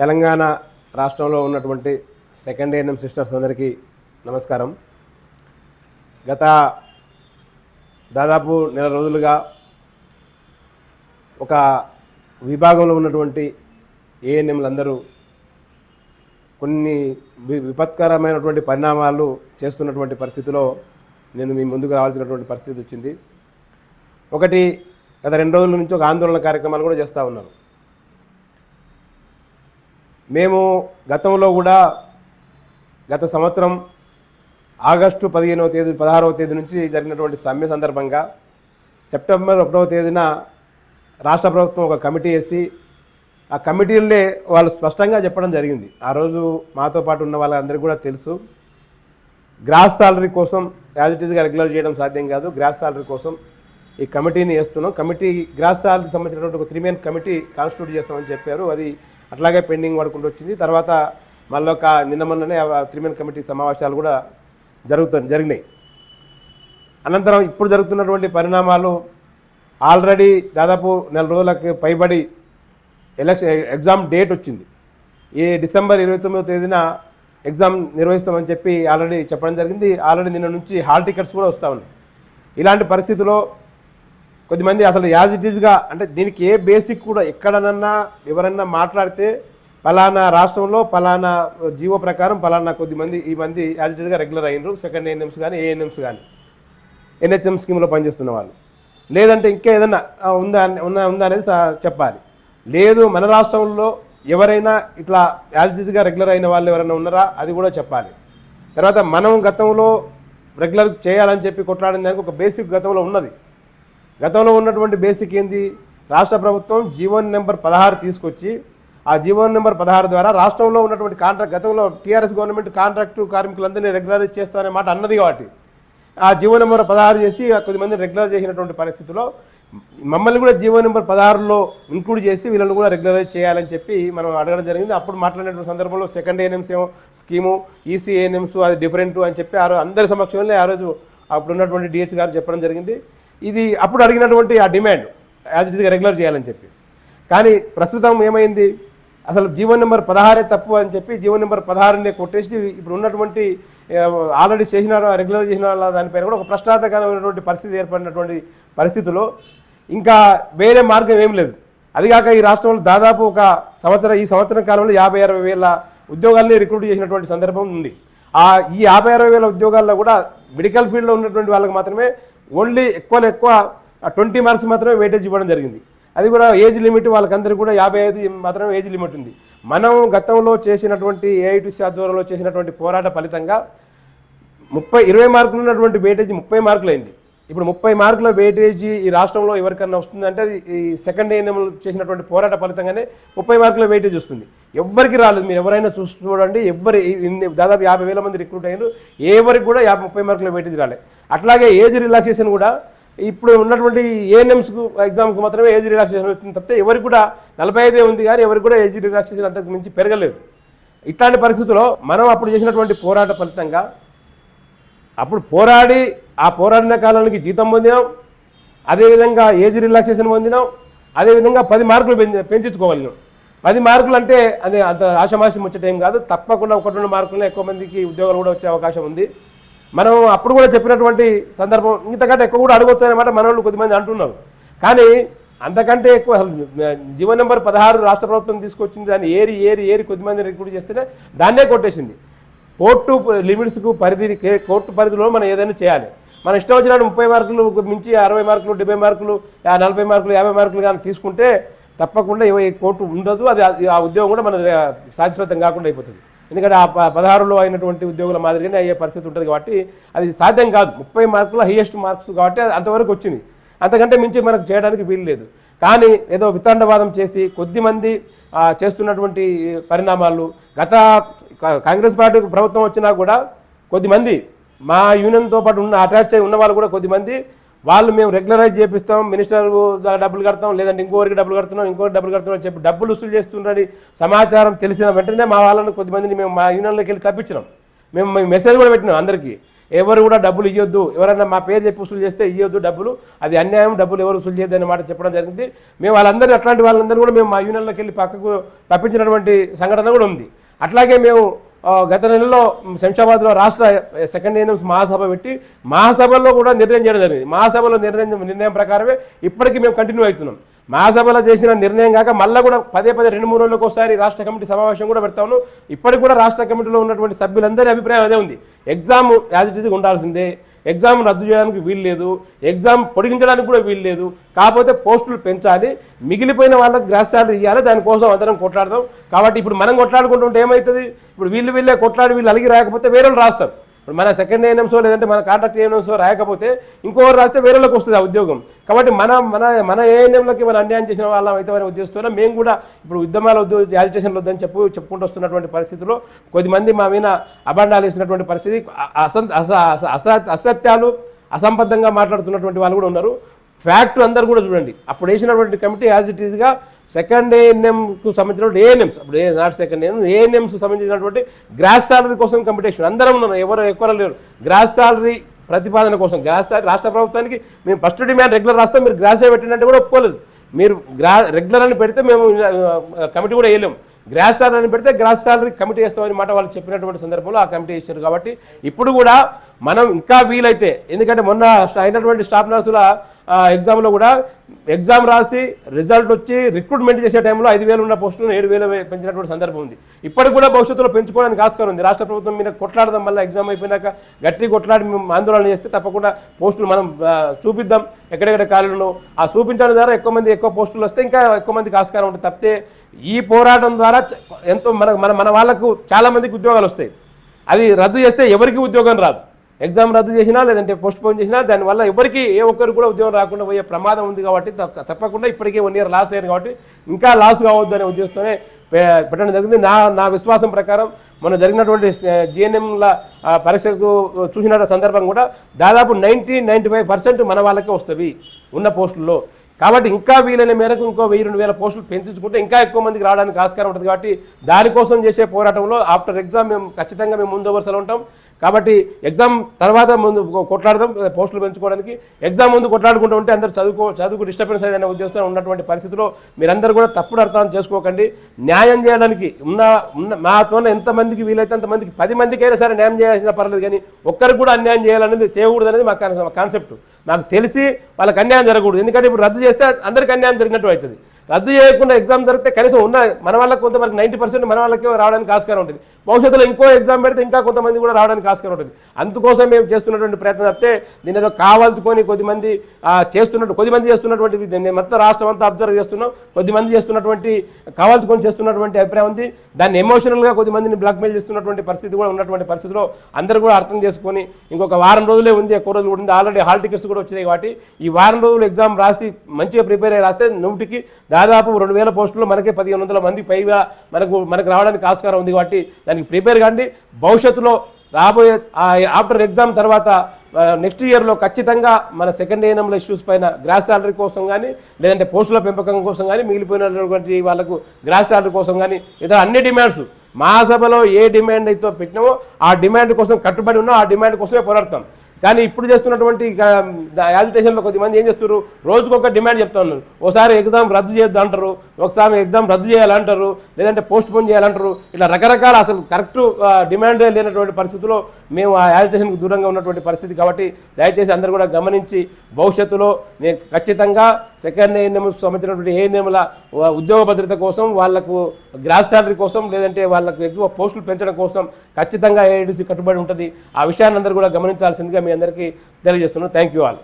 తెలంగాణ రాష్ట్రంలో ఉన్నటువంటి second ANM sisters అందరికీ నమస్కారం. గత దాదాపు నెల రోజులుగా ఒక విభాగంలో ఉన్నటువంటి ఏఎన్ఎంలందరూ కొన్ని వి- విపత్కరమైనటువంటి పరిణామాలు చేస్తున్నటువంటి పరిస్థితిలో నేను మీ ముందుకు రావాల్సినటువంటి పరిస్థితి వచ్చింది. ఒకటి గత రెండు రోజుల నుంచి ఒక ఆందోళన కార్యక్రమాలు కూడా చేస్తూ ఉన్నారు. మేము గతంలో కూడా గత సంవత్సరం ఆగస్టు పదిహేనవ తేదీ పదహారవ తేదీ నుంచి జరిగినటువంటి సమ్మె సందర్భంగా సెప్టెంబర్ ఒకటవ తేదీన రాష్ట్ర ప్రభుత్వం ఒక కమిటీ వేసి ఆ కమిటీలనే వాళ్ళు స్పష్టంగా చెప్పడం జరిగింది. ఆ రోజు మాతో పాటు ఉన్న వాళ్ళందరికీ కూడా తెలుసు. గ్రాస్ సాలరీ కోసం యాజ్ ఇట్ ఈస్గా రెగ్యులర్ చేయడం సాధ్యం కాదు. గ్రాస్ సాలరీ కోసం ఈ కమిటీని వేస్తున్నాం. కమిటీ గ్రాస్ సాలరీకి సంబంధించినటువంటి ఒక త్రీ మెయిన్ కమిటీ కాన్స్టిట్యూట్ చేస్తామని చెప్పారు. అది అట్లాగే పెండింగ్ పడుకుంటూ వచ్చింది. తర్వాత మళ్ళీ ఒక నిన్న మొన్ననే త్రీ కమిటీ సమావేశాలు కూడా జరుగుతుంది జరిగినాయి. అనంతరం ఇప్పుడు జరుగుతున్నటువంటి పరిణామాలు ఆల్రెడీ దాదాపు నెల రోజులకు పైబడి ఎలక్షన్ ఎగ్జామ్ డేట్ వచ్చింది. ఈ డిసెంబర్ ఇరవై తొమ్మిదో తేదీన ఎగ్జామ్ నిర్వహిస్తామని చెప్పి ఆల్రెడీ చెప్పడం జరిగింది. ఆల్రెడీ నిన్న నుంచి హాల్ టికెట్స్ కూడా వస్తూ ఉన్నాయి. ఇలాంటి పరిస్థితుల్లో కొద్దిమంది అసలు యాజ్ ఇట్ ఈజ్గా అంటే దీనికి ఏ బేసిక్ కూడా ఎక్కడనన్నా ఎవరన్నా మాట్లాడితే పలానా రాష్ట్రంలో పలానా జీవో ప్రకారం పలానా కొద్దిమంది ఈ మంది యాజ్ ఇట్ ఈజ్గా రెగ్యులర్ అయినరు. సెకండ్ ఏఎన్ఎంస్ కానీ ఏఎన్ఎంస్ కానీ ఎన్హెచ్ఎం స్కీమ్లో పనిచేస్తున్న వాళ్ళు. లేదంటే ఇంకా ఏదన్నా ఉందా ఉందా అనేది చెప్పాలి. లేదు మన రాష్ట్రంలో ఎవరైనా ఇట్లా యాజ్ యాజిటీస్గా రెగ్యులర్ అయిన వాళ్ళు ఎవరైనా ఉన్నారా? అది కూడా చెప్పాలి. తర్వాత మనం గతంలో రెగ్యులర్ చేయాలని చెప్పి కొట్లాడిన దానికి ఒక బేసిక్ గతంలో ఉన్నది. గతంలో ఉన్నటువంటి బేసిక్ ఏంది? రాష్ట్ర ప్రభుత్వం జీవన్ నెంబర్ పదహారు తీసుకొచ్చి ఆ జీవన్ నెంబర్ పదహారు ద్వారా రాష్ట్రంలో ఉన్నటువంటి కాంట్రాక్ట్ గతంలో టీఆర్ఎస్ గవర్నమెంట్ కాంట్రాక్టు కార్మికులందరినీ రెగ్యులరైజ్ చేస్తామనే మాట అన్నది కాబట్టి. ఆ జీవో నెంబర్ పదహారు చేసి కొద్దిమంది రెగ్యులర్ చేసినటువంటి పరిస్థితిలో మమ్మల్ని కూడా జీవో నెంబర్ పదహారులో ఇంక్లూడ్ చేసి వీళ్ళని కూడా రెగ్యులరైజ్ చేయాలని చెప్పి మనం అడగడం జరిగింది. అప్పుడు మాట్లాడినటువంటి సందర్భంలో సెకండ్ ఏఎన్ఎంస్ ఏమో స్కీము ఈసీ ఏఎన్ఎంస్ అది డిఫరెంట్ అని చెప్పి ఆ అందరి సమక్షంలో ఆ రోజు అప్పుడు ఉన్నటువంటి డిహెచ్ గారు చెప్పడం జరిగింది. ఇది అప్పుడు అడిగినటువంటి ఆ డిమాండ్ యాజ్ ఇట్ ఇస్గా రెగ్యులర్ చేయాలని చెప్పి. కానీ ప్రస్తుతం ఏమైంది? అసలు జీవన్ నెంబర్ పదహారే తప్పు అని చెప్పి జీవన్ నెంబర్ పదహారునే కొట్టేసి ఇప్పుడు ఉన్నటువంటి ఆల్రెడీ చేసిన రెగ్యులర్ చేసిన దానిపైన కూడా ఒక ప్రశ్నార్థకమైనటువంటి పరిస్థితి ఏర్పడినటువంటి పరిస్థితుల్లో ఇంకా వేరే మార్గం ఏం లేదు. అదిగాక ఈ రాష్ట్రంలో దాదాపు ఒక సంవత్సరం ఈ సంవత్సరం కాలంలో యాభై అరవై వేల ఉద్యోగాల్ని రిక్రూట్ చేసినటువంటి సందర్భం ఉంది. ఆ ఈ యాభై అరవై వేల ఉద్యోగాల్లో కూడా మెడికల్ ఫీల్డ్లో ఉన్నటువంటి వాళ్ళకి మాత్రమే ఓన్లీ ఎక్కువ ఎక్కువ ట్వంటీ మార్క్స్ మాత్రమే వెయిటేజ్ ఇవ్వడం జరిగింది. అది కూడా ఏజ్ లిమిట్ వాళ్ళకందరికీ కూడా యాభై ఐదు మాత్రమే ఏజ్ లిమిట్ ఉంది. మనం గతంలో చేసినటువంటి ఏఐటీసీ ఆధ్వర్యంలో చేసినటువంటి పోరాట ఫలితంగా ముప్పై ఇరవై మార్కులు ఉన్నటువంటి వెయిటేజ్ ముప్పై మార్కులు అయింది ఇప్పుడు ముప్పై మార్కుల వెయిటేజీ ఈ రాష్ట్రంలో ఎవరికన్నా వస్తుందంటే అది ఈ సెకండ్ ఏఎన్ఎంలో చేసినటువంటి పోరాట ఫలితంగానే ముప్పై మార్కుల వెయిటేజ్ వస్తుంది. ఎవరికి రాలేదు. మీరు ఎవరైనా చూసి చూడండి ఎవరి ఇన్ని దాదాపు యాభై వేల మంది రిక్రూట్ అయ్యారు ఎవరికి కూడా యాభై ముప్పై మార్కుల వెయిటేజ్ రాలేదు అట్లాగే ఏజ్ రిలాక్సేషన్ కూడా ఇప్పుడు ఉన్నటువంటి ఏఎన్ఎంస్కు ఎగ్జామ్కు మాత్రమే ఏజ్ రిలాక్సేషన్ వచ్చింది తప్పితే ఎవరికి కూడా నలభై ఐదే ఉంది కానీ ఎవరికి కూడా ఏజ్ రిలాక్సేషన్ అంతకు మించి పెరగలేదు. ఇట్లాంటి పరిస్థితుల్లో మనం అప్పుడు చేసినటువంటి పోరాట ఫలితంగా అప్పుడు పోరాడి ఆ పోరాడిన కాలానికి జీతం పొందినాం. అదేవిధంగా ఏజ్ రిలాక్సేషన్ పొందినాం. అదేవిధంగా పది మార్కులు పెంచు పెంచుకోగలిగినాం. పది మార్కులు అంటే అది అంత ఆశమాషి ముచ్చట ఏం కాదు. తప్పకుండా ఒకటి రెండు మార్కులు ఎక్కువ మందికి ఉద్యోగాలు కూడా వచ్చే అవకాశం ఉంది. మనం అప్పుడు కూడా చెప్పినటువంటి సందర్భం ఇంతకంటే ఎక్కువ కూడా అడగొచ్చు అనమాట మన వాళ్ళు కొద్దిమంది అంటున్నారు. కానీ అంతకంటే ఎక్కువ జీవో నెంబర్ పదహారు రాష్ట్ర ప్రభుత్వం తీసుకొచ్చింది దాన్ని ఏరి ఏరి ఏరి కొద్దిమంది రిక్రూట్ చేస్తేనే దాన్నే కొట్టేసింది. కోర్టు లిమిట్స్కు పరిధి కోర్టు పరిధిలో మనం ఏదైనా చేయాలి. మన ఇష్టం వచ్చినట్టు ముప్పై మార్కులు మించి అరవై మార్కులు డెబ్బై మార్కులు నలభై మార్కులు యాభై మార్కులు కానీ తీసుకుంటే తప్పకుండా ఏ కోర్టు ఉండదు. అది ఆ ఉద్యోగం కూడా మన శాశ్వతం కాకుండా అయిపోతుంది. ఎందుకంటే ఆ పదహారులో అయినటువంటి ఉద్యోగుల మాదిరిగానే అయ్యే పరిస్థితి ఉంటుంది కాబట్టి అది సాధ్యం కాదు. ముప్పై మార్కులు హైయెస్ట్ మార్క్స్ కాబట్టి అంతవరకు వచ్చింది. అంతకంటే మించి మనకు చేయడానికి వీలు లేదు. కానీ ఏదో వితండవాదం చేసి కొద్దిమంది చేస్తున్నటువంటి పరిణామాలు గత కాంగ్రెస్ పార్టీ ప్రభుత్వం వచ్చినా కూడా కొద్దిమంది మా యూనియన్తో పాటు ఉన్న అటాచ్ అయి ఉన్న వాళ్ళు కూడా కొద్దిమంది వాళ్ళు మేము రెగ్యులరైజ్ చేపిస్తాం మినిస్టర్ డబ్బులు కడతాం లేదంటే ఇంకోరికి డబ్బులు కడుతున్నాం ఇంకోరికి డబ్బులు కడుతున్నాం అని చెప్పి డబ్బులు వసూలు చేస్తుండని సమాచారం తెలిసిన వెంటనే మా వాళ్ళని కొద్దిమందిని మేము మా యూనియన్లోకి వెళ్ళి తప్పించినాం. మేము మెసేజ్ కూడా పెట్టినాం అందరికీ. ఎవరు కూడా డబ్బులు ఇవ్వద్దు ఎవరైనా మా పేరు చెప్పి వసూలు చేస్తే ఇవ్వద్దు డబ్బులు అది అన్యాయం డబ్బులు ఎవరు వసూలు చేయద్దు అనే మాట చెప్పడం జరిగింది. మేము వాళ్ళందరినీ అట్లాంటి వాళ్ళందరూ కూడా మేము మా యూనియన్లోకి వెళ్ళి పక్కకు తప్పించినటువంటి సంఘటన కూడా ఉంది. అట్లాగే మేము గత నెలలో శంషాబాద్లో రాష్ట్ర సెకండ్ ఇయర్స్ మహాసభ పెట్టి మహాసభలో కూడా నిర్ణయం చేయడం జరిగింది. మహాసభలో నిర్ణయం నిర్ణయం ప్రకారమే ఇప్పటికీ మేము కంటిన్యూ అవుతున్నాం. మహాసభలో చేసిన నిర్ణయం కాక మళ్ళీ కూడా పదే పదే రెండు మూడు రోజులకు ఒకసారి రాష్ట్ర కమిటీ సమావేశం కూడా పెడతాను ఇప్పటికి కూడా రాష్ట్ర కమిటీలో ఉన్నటువంటి సభ్యులందరి అభిప్రాయం అదే ఉంది. ఎగ్జామ్ యాజ్ ఇట్ ఈజ్ ఉండాల్సిందే. ఎగ్జామ్ రద్దు చేయడానికి వీలు లేదు ఎగ్జామ్ పొడిగించడానికి కూడా వీలు లేదు కాకపోతే పోస్టులు పెంచాలి మిగిలిపోయిన వాళ్ళకి గ్రాస్ శాలరీ ఇవ్వాలి దానికోసం అందరం కొట్లాడదాం కాబట్టి ఇప్పుడు మనం కొట్లాడుకుంటుంటే ఏమవుతుంది ఇప్పుడు వీళ్ళు వీళ్ళే కొట్లాడి వీళ్ళు అలిగి రాకపోతే వేరే రాస్తారు. ఇప్పుడు మన సెకండ్ ఏఎన్ఎంసో లేదంటే మన కాంట్రాక్ట్ ఏఎన్ఎంసో రాయకపోతే ఇంకోరు రాస్తే వేరేలోకి వస్తుంది ఆ ఉద్యోగం. కాబట్టి మన మన మన ఏఎన్ఎంలకి మనం అన్యాయం చేసిన వాళ్ళం అయితే మన ఉద్దేశంతో మేము కూడా ఇప్పుడు ఉద్యమాల ఉద్యోగ యాజిటేషన్లు వద్దని చెప్పు చెప్పుకుంటూ వస్తున్నటువంటి పరిస్థితిలో కొద్దిమంది మా మీద అబండాలు వేసినటువంటి పరిస్థితి అసంత అస అస- అసత్యాలు అసంబద్ధంగా మాట్లాడుతున్నటువంటి వాళ్ళు కూడా ఉన్నారు. ఫ్యాక్ట్ అందరు కూడా చూడండి. అప్పుడు వేసినటువంటి కమిటీ యాజ్ ఇట్ ఈజ్గా సెకండ్ ఏఎన్ఎంకు సంబంధించినటువంటి ఏఎన్ఎంస్ అప్పుడు ఏ నాట్ సెకండ్ ఏఎన్ఎం ఏఎన్ఎంస్ సంబంధించినటువంటి గ్రాస్ సాలరీ కోసం కంపిటీషన్ అందరం ఉన్నాం ఎవరు ఎక్కువ లేరు. గ్రాస్ సాలరీ ప్రతిపాదన కోసం గ్రాస్ రాష్ట్ర ప్రభుత్వానికి మేము ఫస్ట్ డిమాండ్ రెగ్యులర్ రాస్తాం మీరు గ్రాసే పెట్టినట్టు కూడా ఒప్పుకోలేదు. మీరు గ్రా రెగ్యులర్ అని పెడితే మేము కమిటీ కూడా వేయలేము గ్రాస్ సాలరీ అని పెడితే గ్రాస్ సాలరీ కమిటీ వేస్తామని మాట వాళ్ళు చెప్పినటువంటి సందర్భంలో ఆ కమిటీ ఇచ్చారు కాబట్టి ఇప్పుడు కూడా మనం ఇంకా వీలైతే ఎందుకంటే మొన్న అయినటువంటి స్టాఫ్ నర్సుల ఎగ్జామ్లో కూడా ఎగ్జామ్ రాసి రిజల్ట్ వచ్చి రిక్రూట్మెంట్ చేసే టైంలో ఐదు వేలు ఉన్న పోస్టులను ఏడు వేలు పెంచినటువంటి సందర్భం ఉంది. ఇప్పటికి కూడా భవిష్యత్తులో పెంచుకోవడానికి ఆస్కారం ఉంది. రాష్ట్ర ప్రభుత్వం మీద కొట్లాడదాం వల్ల ఎగ్జామ్ అయిపోయినాక గట్టి కొట్లాడి ఆందోళన చేస్తే తప్పకుండా పోస్టులు మనం చూపిద్దాం. ఎక్కడెక్కడ కాలంలో ఆ చూపించడం ద్వారా ఎక్కువ మంది ఎక్కువ పోస్టులు వస్తే ఇంకా ఎక్కువ మందికి ఆస్కారం ఉంటుంది. తప్పితే ఈ పోరాటం ద్వారా ఎంతో మన మన మన వాళ్ళకు చాలామందికి ఉద్యోగాలు వస్తాయి. అది రద్దు చేస్తే ఎవరికి ఉద్యోగం రాదు. ఎగ్జామ్ రద్దు చేసినా లేదంటే పోస్ట్ పోన్ చేసినా దానివల్ల ఎవరికి ఏ ఒక్కరు కూడా ఉద్యోగం రాకుండా పోయే ప్రమాదం ఉంది కాబట్టి తప్ప- తప్పకుండా ఇప్పటికే వన్ ఇయర్ లాస్ అయ్యారు కాబట్టి ఇంకా లాస్ కావద్దు అనే ఉద్దేశంతోనే పెట్టడం జరిగింది. నా నా విశ్వాసం ప్రకారం మన జరిగినటువంటి జిఎన్ఎంల పరీక్షకు చూసిన సందర్భం కూడా దాదాపు నైంటీ నైంటీ ఫైవ్ పర్సెంట్ మన వాళ్ళకే వస్తుంది ఉన్న పోస్టుల్లో. కాబట్టి ఇంకా వీలైన మేరకు ఇంకో వెయ్యి రెండు వేల పోస్టులు పెంచుకుంటే ఇంకా ఎక్కువ మందికి రావడానికి ఆస్కారం ఉంటుంది. కాబట్టి దానికోసం చేసే పోరాటంలో ఆఫ్టర్ ఎగ్జామ్ మేము ఖచ్చితంగా మేము ముందు వరుసలో ఉంటాం. కాబట్టి ఎగ్జామ్ తర్వాత ముందు కొట్లాడదాం పోస్టులు పెంచుకోవడానికి. ఎగ్జామ్ ముందు కొట్లాడుకుంటూ ఉంటే అందరూ చదువుకో చదువుకు డిస్టర్బెన్స్ ఏదైనా ఉద్దేశంతో ఉన్నటువంటి పరిస్థితిలో మీరందరూ కూడా తప్పుడు అర్థం చేసుకోకండి. న్యాయం చేయడానికి ఉన్న ఉన్న మాతో ఎంతమందికి వీలైతే అంతమందికి పది మందికైనా సరే న్యాయం చేయాల్సిన పర్లేదు కానీ ఒక్కరికి కూడా అన్యాయం చేయాలనేది చేయకూడదు అనేది మా కాన్సెప్ట్. నాకు తెలిసి వాళ్ళకి అన్యాయం జరగకూడదు. ఎందుకంటే ఇప్పుడు రద్దు చేస్తే అందరికీ అన్యాయం జరిగినట్టు అవుతుంది. రద్దు చేయకుండా ఎగ్జామ్ జరిగితే కనీసం ఉన్న మన వాళ్ళకి కొంతవరకు నైంటీ పర్సెంట్ మన వాళ్ళకి రావడానికి ఆస్కారం ఉంటుంది. భవిష్యత్తులో ఇంకో ఎగ్జామ్ పెడితే ఇంకా కొంతమంది కూడా రావడానికి ఆస్కారం ఉంటుంది. అందుకోసం మేము చేస్తున్నటువంటి ప్రయత్నం తప్పితే దీని ఏదో కావాల్సుకొని కొద్దిమంది చేస్తున్నట్టు కొద్దిమంది చేస్తున్నటువంటి దీన్ని మొత్తం రాష్ట్రం అంతా అబ్జర్వ్ చేస్తున్నాం. కొద్దిమంది చేస్తున్నటువంటి కావాల్సుకొని చేస్తున్నటువంటి అభిప్రాయం ఉంది. దాన్ని ఎమోషనల్గా కొద్దిమందిని బ్లాక్మెయిల్ చేస్తున్నటువంటి పరిస్థితి కూడా ఉన్నటువంటి పరిస్థితిలో అందరూ కూడా అర్థం చేసుకొని ఇంకొక వారం రోజులే ఉంది ఎక్కువ రోజులు కూడా ఉంది. ఆల్రెడీ హాల్ టికెట్స్ కూడా వచ్చినాయి కాబట్టి ఈ వారం రోజులు ఎగ్జామ్ రాసి మంచిగా ప్రిపేర్ అయ్యి రాస్తే నూటికి దాదాపు రెండు వేల పోస్టులు మనకి పదిహేను వందల మంది పైగా మనకు మనకు రావడానికి ఆస్కారం ఉంది కాబట్టి దానికి ప్రిపేర్ కండి. భవిష్యత్తులో రాబోయే ఆఫ్టర్ ఎగ్జామ్ తర్వాత నెక్స్ట్ ఇయర్లో ఖచ్చితంగా మన సెకండ్ ఏఎన్ఎంల ఇష్యూస్ పైన గ్రాస్ శాలరీ కోసం కానీ లేదంటే పోస్టుల పెంపకం కోసం కానీ మిగిలిపోయినటువంటి వాళ్ళకు గ్రాస్ శాలరీ కోసం కానీ ఇతర అన్ని డిమాండ్స్ మహాసభలో ఏ డిమాండ్ అయితే పెట్టినామో ఆ డిమాండ్ కోసం కట్టుబడి ఉన్నాం ఆ డిమాండ్ కోసమే పోరాడతాం. కానీ ఇప్పుడు చేస్తున్నటువంటి యాజిటేషన్లో కొద్దిమంది ఏం చేస్తారు రోజుకొక డిమాండ్ చెప్తా ఉన్నారు. ఒకసారి ఎగ్జామ్ రద్దు చేయొద్దు అంటారు. ఒకసారి ఎగ్జామ్ రద్దు చేయాలంటారు. లేదంటే పోస్ట్ పోన్ చేయాలంటారు. ఇట్లా రకరకాల అసలు కరెక్ట్ డిమాండ్ లేనటువంటి పరిస్థితిలో మేము ఆ యాజిటేషన్కి దూరంగా ఉన్నటువంటి పరిస్థితి కాబట్టి దయచేసి అందరూ కూడా గమనించి భవిష్యత్తులో నేను ఖచ్చితంగా సెకండ్ ఏఎన్ఎం సంబంధించినటువంటి ఏఎన్ఎంల ఉద్యోగ భద్రత కోసం వాళ్ళకు గ్రాస్ శాలరీ కోసం లేదంటే వాళ్ళకు ఎక్కువ పోస్టులు పెంచడం కోసం ఖచ్చితంగా ఏఐడిసి కట్టుబడి ఉంటుంది. ఆ విషయాన్ని అందరూ కూడా గమనించాల్సిందిగా మీ అందరికీ తెలియజేస్తున్నాను. Thank you all